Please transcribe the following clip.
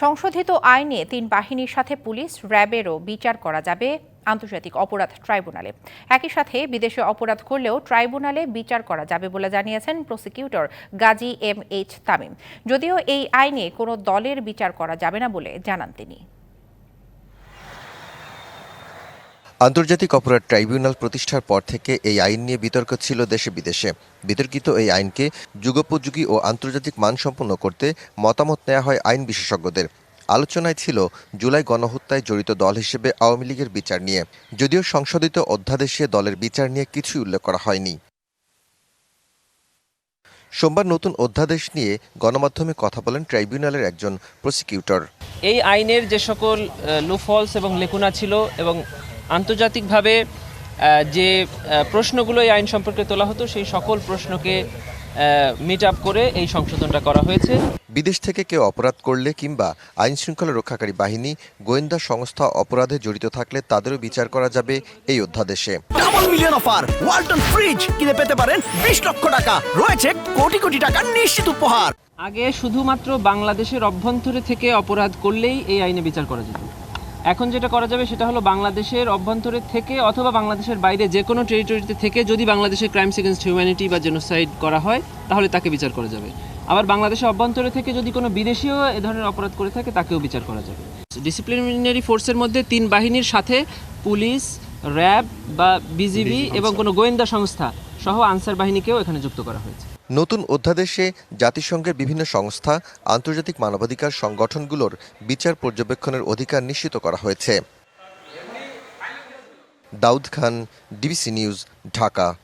সংশোধিত আইনে তিন বাহিনীর সাথে পুলিশ, র্যাবেরও বিচার করা যাবে আন্তর্জাতিক অপরাধ ট্রাইব্যুনালে। একই সাথে বিদেশে অপরাধ করলেও ট্রাইব্যুনালে বিচার করা যাবে বলে জানিয়েছেন prosecutor Gazi M H Tamim. যদিও এই আইনে কোনো দলের বিচার করা যাবে না বলে জানান তিনি। আন্তর্জাতিক অপরাধ ট্রাইব্যুনাল প্রতিষ্ঠার পর থেকে এই আইন নিয়ে বিতর্ক ছিল দেশে বিদেশে। বিতর্কিত এই আইনকে যুগোপযোগী ও আন্তর্জাতিক মানসম্পন্ন করতে মতামত নেওয়া হয় আইন বিশেষজ্ঞদের। আলোচনায় ছিল জুলাই গণহত্যায় জড়িত দল হিসেবে আওয়ামী লীগের বিচার নিয়ে। যদিও সংশোধিত অধ্যাদেশে দলের বিচার নিয়ে কিছুই উল্লেখ করা হয়নি। সোমবার নতুন অধ্যাদেশ নিয়ে গণমাধ্যমে কথা বলেন ট্রাইব্যুনালের একজন প্রসিকিউটর। এই আইনের যে সকল লুফলস এবং লেকুনা ছিল এবং আন্তর্জাতিকভাবে আহ, যে প্রশ্নগুলো এই আইন সম্পর্কে তোলা হতো সেই সকল প্রশ্নকে মিট আপ করে এই সংশোধনটা করা হয়েছে। বিদেশ থেকে কেউ অপরাধ করলে কিংবা আইন শৃঙ্খলা রক্ষাকারী বাহিনী গোয়েন্দা সংস্থা অপরাধে জড়িত থাকলে তাদেরও বিচার করা যাবে এই অধ্যাদেশে। Double million offer Walton fridge কিনে পেতে পারেন বিশ লক্ষ টাকা। রয়েছে কোটি কোটি টাকার নিশ্চিত উপহার। আগে শুধুমাত্র বাংলাদেশের অভ্যন্তরে থেকে অপরাধ করলেই এই আইনে বিচার করা যেত। এখন যেটা করা যাবে সেটা হলো বাংলাদেশের অভ্যন্তরে থেকে অথবা বাংলাদেশের বাইরে যে কোনো টেরিটরিতে থেকে যদি বাংলাদেশের ক্রাইমস এগেনস্ট হিউম্যানিটি বা জেনোসাইড করা হয় তাহলে তাকে বিচার করা যাবে। আবার বাংলাদেশের অভ্যন্তরে থেকে যদি কোনো বিদেশিও এ ধরনের অপরাধ করে থাকে তাকেও বিচার করা যাবে। ডিসিপ্লিনারি ফোর্সের মধ্যে তিন বাহিনীর সাথে পুলিশ র্যাব বা বিজিবি এবং কোনো গোয়েন্দা সংস্থা সহ আনসার বাহিনীকেও এখানে যুক্ত করা হয়েছে। নতুন অধ্যাদেশে জাতিসংঘের বিভিন্ন সংস্থা, আন্তর্জাতিক মানবাধিকার সংগঠনগুলোর বিচার পর্যবেক্ষণের অধিকার নিশ্চিত করা হয়েছে। Daud Khan, DBC news, Dhaka.